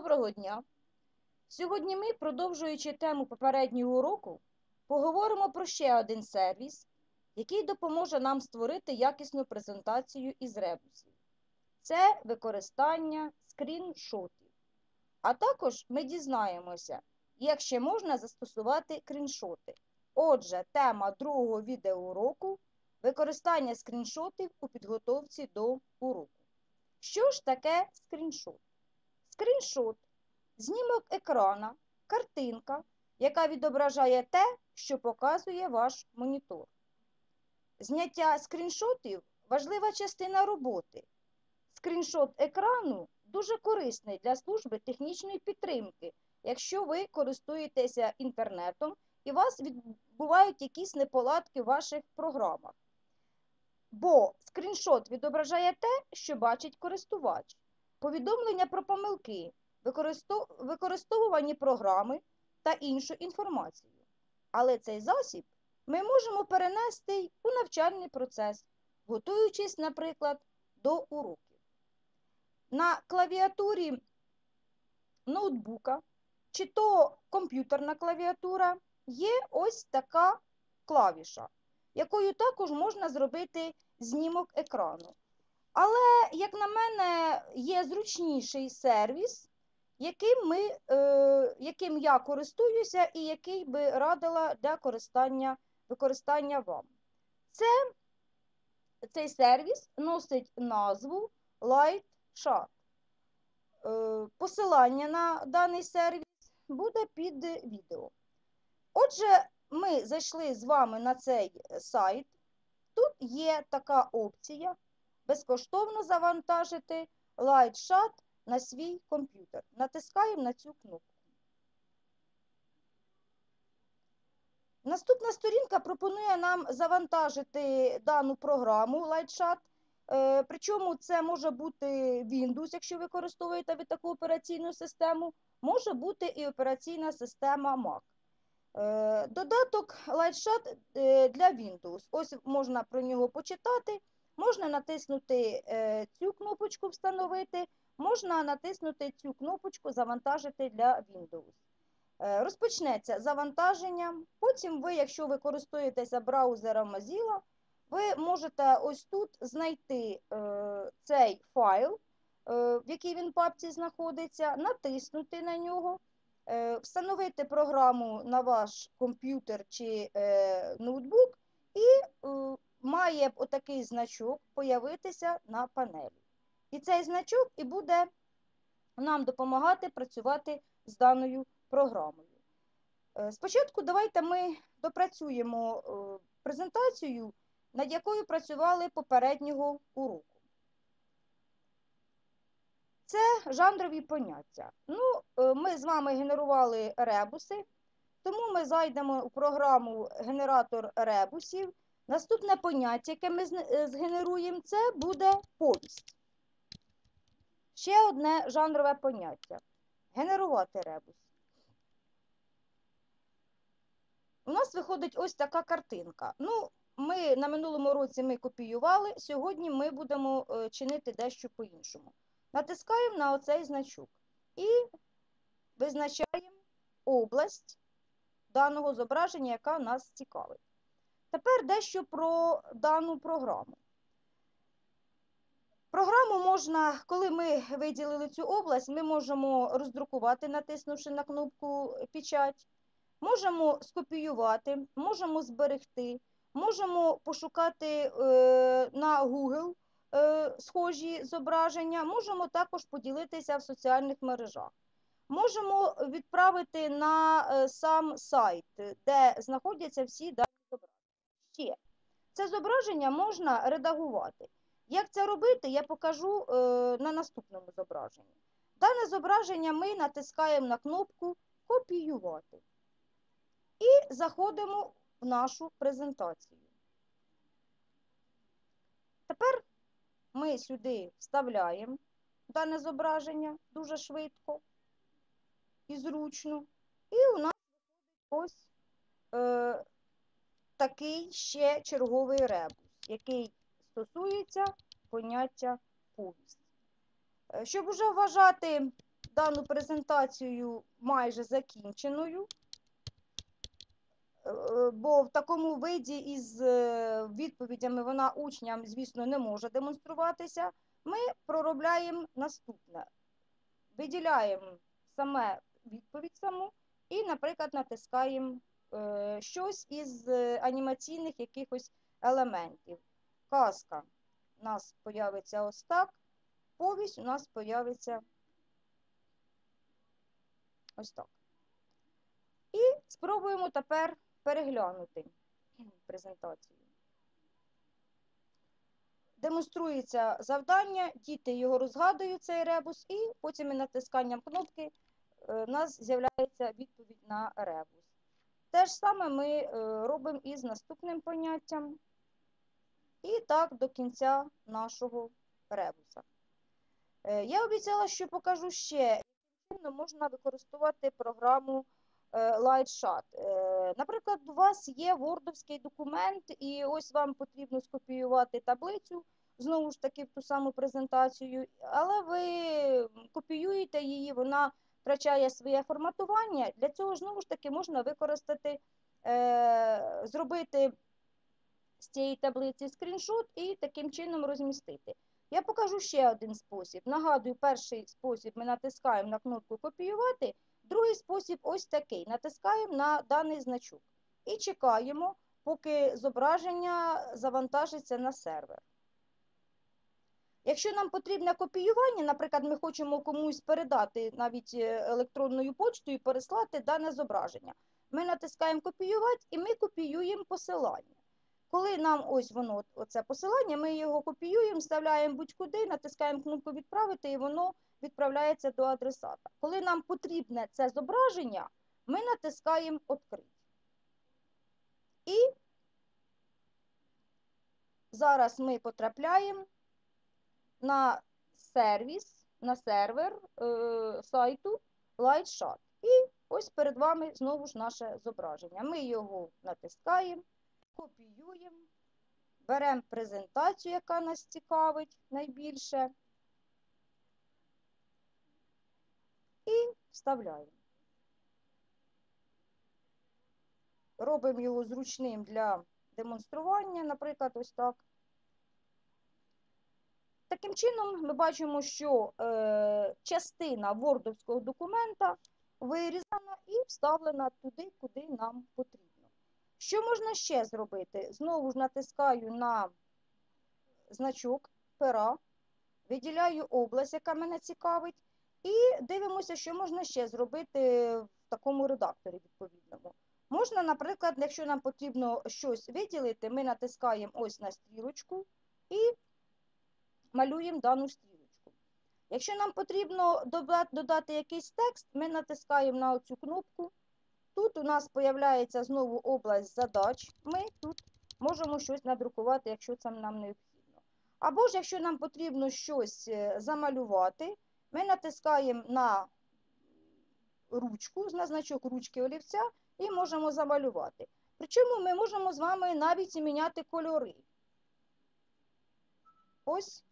Доброго дня! Сьогодні ми, продовжуючи тему попереднього уроку, поговоримо про ще один сервіс, який допоможе нам створити якісну презентацію із ребусів. Це використання скріншотів. А також ми дізнаємося, як ще можна застосувати скріншоти. Отже, тема другого відеоуроку використання скріншотів у підготовці до уроку. Що ж таке скріншот? Скріншот знімок екрана, картинка, яка відображає те, що показує ваш монітор. Зняття скріншотів важлива частина роботи. Скріншот екрану дуже корисний для служби технічної підтримки, якщо ви користуєтеся інтернетом і у вас відбувають якісь неполадки в ваших програмах. Бо скріншот відображає те, що бачить користувач. Повідомлення про помилки, використовувані програми та іншу інформацію. Але цей засіб ми можемо перенести у навчальний процес, готуючись, наприклад, до уроків. На клавіатурі ноутбука чи то комп'ютерна клавіатура є ось така клавіша, якою також можна зробити знімок екрану. Але, як на мене, є зручніший сервіс, яким ми, е, яким я користуюся і який би радила для користання, використання вам. Це, Цей сервіс носить назву LightShot. Е, посилання на даний сервіс буде під відео. Отже, ми зайшли з вами на цей сайт. Тут є така опція безкоштовно завантажити LightShot на свій комп'ютер. Натискаємо на цю кнопку. Наступна сторінка пропонує нам завантажити дану програму LightShot. Е, причому це може бути Windows, якщо ви використовуєте ви таку операційну систему, може бути і операційна система Mac. Е, додаток LightShot е, для Windows. Ось можна про нього почитати. Можна натиснути цю кнопочку Встановити, можна натиснути цю кнопочку Завантажити для Windows. Розпочнеться завантаження. Потім ви, якщо ви користуєтеся браузером Mozilla, ви можете ось тут знайти е, цей файл, е, в якій він папці знаходиться, натиснути на нього, е, встановити програму на ваш комп'ютер чи е, ноутбук, і е, має отакий значок появитися на панелі. І цей значок і буде нам допомагати працювати з даною програмою. Е, спочатку давайте ми допрацюємо е, презентацію над якою працювали попереднього уроку. Це жанрові поняття. Ну, е, Ми з вами генерували ребуси, тому ми зайдемо у програму Генератор ребусів. Наступне поняття, яке ми е, згенеруємо, це буде повість. Ще одне жанрове поняття генерувати ребус. У нас виходить ось така картинка. Ну, ми на минулому році ми копіювали, сьогодні ми будемо е, чинити дещо по-іншому. Натискаємо на оцей значок і визначаємо область даного зображення, яка нас цікавить. Тепер дещо про дану програму. Програму можна, коли ми виділили цю область, ми можемо роздрукувати, натиснувши на кнопку Печать, можемо скопіювати, можемо зберегти. Можемо пошукати е, на Google е, схожі зображення, можемо також поділитися в соціальних мережах. Можемо відправити на е, сам сайт, де знаходяться всі дані. Ще це зображення можна редагувати. Як це робити, я покажу на наступному зображенні. Дане зображення ми натискаємо на кнопку Копіювати і заходимо в нашу презентацію. Тепер ми сюди вставляємо дане зображення дуже швидко і зручно. І у нас ось е, такий ще черговий ребус, який стосується поняття повість. Е, щоб вже вважати дану презентацію майже закінченою, Е, бо в такому виді із е, відповідями вона учням, звісно, не може демонструватися. Ми проробляємо наступне. Виділяємо саме відповідь саму і, наприклад, натискаємо е, щось із е, анімаційних якихось елементів. Казка у нас появиться ось так, повість у нас появиться ось так. І спробуємо тепер переглянути презентацію. Демонструється завдання, діти його розгадують, цей ребус, і потім натисканням кнопки е, у нас з'являється відповідь на ребус. Те ж саме ми е, робимо із наступним поняттям. І так до кінця нашого ребуса. Е, я обіцяла, що покажу ще, яким можна використовувати програму LightShot. Наприклад, у вас є вордовський документ, і ось вам потрібно скопіювати таблицю, знову ж таки, в ту саму презентацію, але ви копіюєте її, вона втрачає своє форматування. Для цього, знову ж таки, можна використати, е, зробити з цієї таблиці скріншот і таким чином розмістити. Я покажу ще один спосіб. Нагадую, перший спосіб ми натискаємо на кнопку Копіювати. Другий спосіб ось такий. Натискаємо на даний значок і чекаємо, поки зображення завантажиться на сервер. Якщо нам потрібне копіювання, наприклад, ми хочемо комусь передати навіть е, електронною почтою переслати дане зображення, ми натискаємо Копіювати і ми копіюємо посилання. Коли нам ось воно, оце посилання, ми його копіюємо, вставляємо будь-куди, натискаємо кнопку Відправити, і воно відправляється до адресата. Коли нам потрібне це зображення, ми натискаємо Открити. І зараз ми потрапляємо на сервіс, на сервер е, сайту LightShot. І ось перед вами знову ж наше зображення. Ми його натискаємо, копіюємо, беремо презентацію, яка нас цікавить найбільше. І вставляємо. Робимо його зручним для демонстрування, наприклад, ось так. Таким чином, ми бачимо, що е, частина вордовського документа вирізана і вставлена туди, куди нам потрібно. Що можна ще зробити? Знову ж натискаю на значок пера, виділяю область, яка мене цікавить, і дивимося, що можна ще зробити в такому редакторі відповідному. Можна, наприклад, якщо нам потрібно щось виділити, ми натискаємо ось на стрілочку і малюємо дану стрілочку. Якщо нам потрібно додати якийсь текст, ми натискаємо на оцю кнопку. Тут у нас з'являється знову область задач. Ми тут можемо щось надрукувати, якщо це нам необхідно. Або ж, якщо нам потрібно щось е, замалювати, ми натискаємо на ручку, на значок ручки олівця і можемо замалювати. Причому ми можемо з вами навіть міняти кольори. Ось.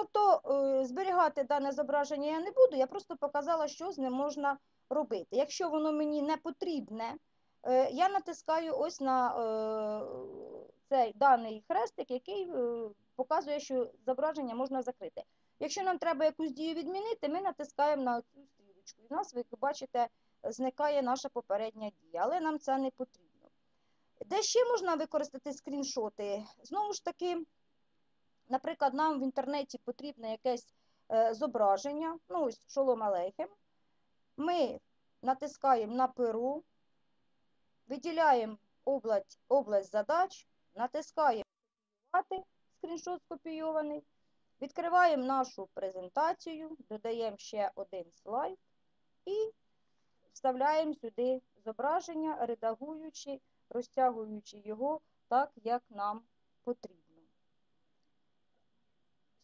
Тобто е, зберігати дане зображення я не буду, я просто показала, що з ним можна робити. Якщо воно мені не потрібне, е, я натискаю ось на е, цей даний хрестик, який показує, що зображення можна закрити. Якщо нам треба якусь дію відмінити, ми натискаємо на цю стрілочку. І у нас, ви бачите, зникає наша попередня дія, але нам це не потрібно. Де ще можна використати скріншоти? Знову ж таки, наприклад, нам в інтернеті потрібне якесь е, зображення, ну ось шолом алейхем. Ми натискаємо на перу, виділяємо область, область задач, натискаємо скріншот скопійований, відкриваємо нашу презентацію, додаємо ще один слайд і вставляємо сюди зображення, редагуючи, розтягуючи його так, як нам потрібно.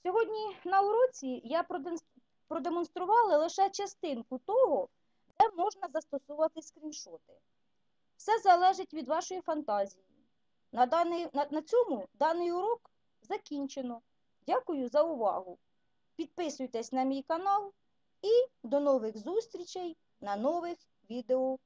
Сьогодні на уроці я продемонструвала лише частинку того, де можна застосувати скріншоти. Все залежить від вашої фантазії. На, даний, на, на цьому даний урок закінчено. Дякую за увагу. Підписуйтесь на мій канал І до нових зустрічей на нових відео.